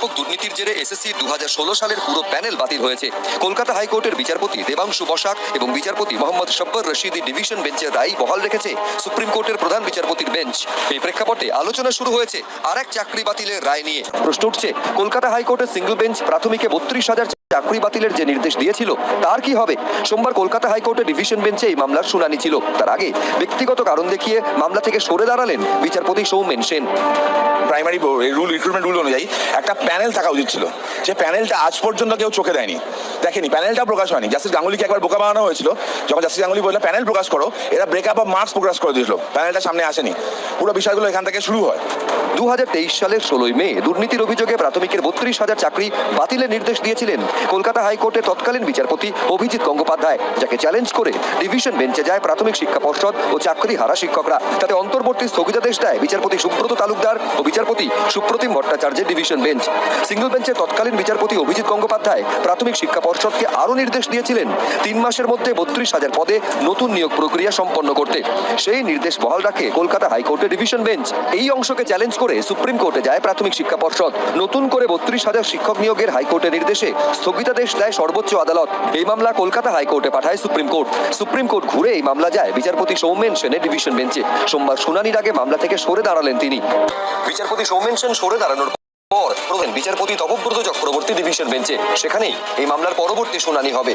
ব্যাপক দুর্নীতির জেরে এসএসসি দু সালের পুরো প্যানেল বাতিল হয়েছে। কলকাতা হাইকোর্টের বিচারপতি দেবাংশু বসাক এবং বিচারপতি মোহাম্মদ শব্বর রশিদি ডিভিশন বেঞ্চের রায় বহাল রেখেছে সুপ্রিম কোর্টের প্রধান বিচারপতির বেঞ্চ। এই প্রেক্ষাপটে আলোচনা শুরু হয়েছে আর এক চাকরি বাতিলের রায় নিয়ে। প্রশ্ন উঠছে, কলকাতা হাইকোর্টের সিঙ্গল বেঞ্চ প্রাথমিকে বত্রিশ হাজার চাকরি বাতিলের যে নির্দেশ দিয়েছিল, তার কি হবে? সোমবার কলকাতা হাইকোর্টের ডিভিশন বেঞ্চে এই মামলার শুনানি ছিল। তার আগে ব্যক্তিগত কারণ দেখিয়ে মামলা থেকে সরে দাঁড়ালেন বিচারপতি Soumen Sen. Primary rule recruitment rule অনুযায়ী একটা প্যানেল থাকা উচিত ছিল। যে প্যানেলটা আজ পর্যন্ত কেউ চোখে দেয়নি। দেখেনি প্যানেলটা প্রকাশ হয়নি। জাস্টিস গাঙ্গুলিকে একবার বোকা বানানো হয়েছিল। যখন জাস্টিস গাঙ্গুলি বললে, প্যানেল প্রকাশ করো, এরা ব্রেকআপ অফ মার্কস প্রকাশ করে দিয়েছিল। প্যানেলটা সামনে আসেনি। পুরো বিষয়গুলো এখান থেকে শুরু হয়। দু সালের ষোলোই মে, দুর্নীতির অভিযোগে প্রাথমিকের বত্রিশ হাজার চাকরি বাতিলের নির্দেশ দিয়েছিলেন কলকাতা হাইকোর্টের তৎকালীন বিচারপতি অভিজিৎ গঙ্গোপাধ্যায়, যাকে চ্যালেঞ্জ করে ডিভিশন বেঞ্চে যায় প্রাথমিক শিক্ষা পর্ষদ ও চাকরি হারা শিক্ষকরা। তাতে অন্তর্বর্তী স্থগিতাদেশ দেয় বিচারপতি সুব্রত তালুকদার ও বিচারপতি সুপ্রতিম ভট্টাচার্যের ডিভিশন বেঞ্চ সিঙ্গল বেঞ্চের তৎকালীন বিচারপতি অভিজিৎ গঙ্গোপাধ্যায় প্রাথমিক শিক্ষা পর্ষদকে আরও নির্দেশ দিয়েছিলেন তিন মাসের মধ্যে বত্রিশ হাজার পদে নতুন নিয়োগ প্রক্রিয়া সম্পন্ন করতে। সেই নির্দেশ বহাল রাখে কলকাতা হাইকোর্টের ডিভিশন বেঞ্চ। এই অংশকে চ্যালেঞ্জ করে সুপ্রিম কোর্টে যায় প্রাথমিক শিক্ষা পর্ষদ। নতুন করে বত্রিশ হাজার শিক্ষক নিয়োগের হাইকোর্টের নির্দেশে স্থগিতাদেশ দেয় সর্বোচ্চ আদালত। এই মামলা কলকাতা হাইকোর্টে পাঠায় সুপ্রিম কোর্ট। সুপ্রিম কোর্ট ঘুরে এই মামলা যায় বিচারপতি সৌমেন সেনের ডিভিশন বেঞ্চে। সোমবার শুনানির আগে মামলা থেকে সরে দাঁড়ালেন তিনি। বিচারপতি সৌমেন সেন সরে দাঁড়ানোর পর প্রধান বিচারপতি তপব্রত চক্রবর্তী ডিভিশন বেঞ্চে। সেখানেই এই মামলার পরবর্তী শুনানি হবে।